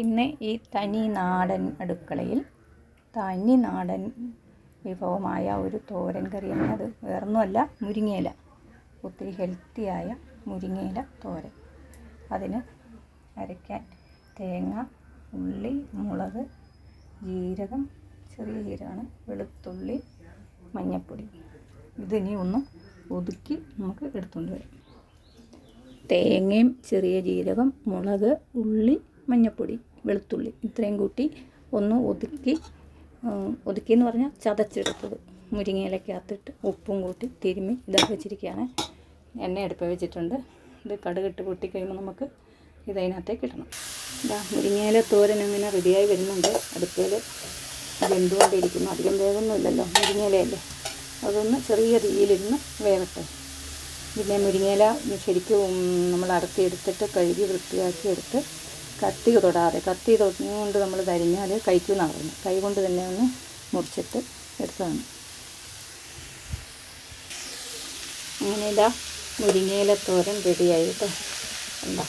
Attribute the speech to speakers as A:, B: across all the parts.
A: ഇന്ന് ഈ തനി നാടൻ അടുക്കളയിൽ തനി നാടൻ വിഭവമായ ഒരു തോരൻ കറിയാണ് അത് വേറൊന്നുമല്ല മുരിങ്ങയില. ഒത്തിരി ഹെൽത്തിയായ മുരിങ്ങയില തോരൻ. അതിന് അരയ്ക്കാൻ തേങ്ങ ഉള്ളി മുളക് ജീരകം ചെറിയ ജീരകമാണ് വെളുത്തുള്ളി മഞ്ഞപ്പൊടി. ഇതിനി ഒന്ന് ഒതുക്കി നമുക്ക് എടുത്തുകൊണ്ട് വരാം. തേങ്ങയും ചെറിയ ജീരകം മുളക് ഉള്ളി മഞ്ഞൾപ്പൊടി വെളുത്തുള്ളി ഇത്രയും കൂട്ടി ഒന്ന് ഒതുക്കി ഒതുക്കി എന്ന് പറഞ്ഞാൽ ചതച്ചെടുത്തത്. മുരിങ്ങയിലക്കകത്തിട്ട് ഉപ്പും കൂട്ടി തിരുമ്മി ഇതാക്കി വെച്ചിരിക്കുകയാണ്. എണ്ണ അടുപ്പ് വെച്ചിട്ടുണ്ട്. ഇത് കടുകിട്ട് പൊട്ടി കഴിയുമ്പോൾ നമുക്ക് ഇതതിനകത്തേക്ക് ഇടണം. ഇതാ മുരിങ്ങയില തോരൻ ഇങ്ങനെ റെഡിയായി വരുന്നുണ്ട്. അടുപ്പിൽ വെന്തുകൊണ്ടിരിക്കുന്നു. അധികം വേഗമൊന്നുമില്ലല്ലോ മുരിങ്ങയിലയല്ലേ? അതൊന്ന് ചെറിയ തീയിലിരുന്ന് വേവട്ടെ. പിന്നെ മുരിങ്ങയില ശരിക്കും നമ്മൾ അടത്തി എടുത്തിട്ട് കഴുകി വൃത്തിയാക്കി എടുത്ത് കത്തി തൊടാതെ കത്തി തൊട്ടുകൊണ്ട് നമ്മൾ തരിഞ്ഞാൽ കൈക്ക് പറയുന്നത് കൈ കൊണ്ട് തന്നെ ഒന്ന് മുറിച്ചിട്ട് എടുത്തതാണ്. അങ്ങനെ ഇതാ മുരിങ്ങയില തോരൻ റെഡിയായി കേട്ടോ എന്താ.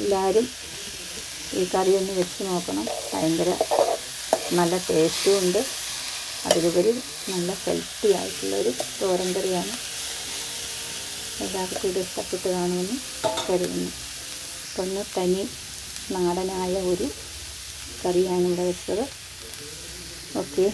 A: എല്ലാവരും ഈ കറി ഒന്ന് വെച്ച് നോക്കണം. ഭയങ്കര നല്ല ടേസ്റ്റും ഉണ്ട്. അതിലുപരി നല്ല ഹെൽത്തി ആയിട്ടുള്ളൊരു തോരൻ കറിയാണ്. എല്ലാവർക്കും ഇത് ഇഷ്ടപ്പെട്ട് കാണുമെന്ന് കരുതുന്നു. ഒന്ന് തനി നാടനായ ഒരു കറിയാണ് ഇവിടെ വെച്ചത്. ഓക്കെ.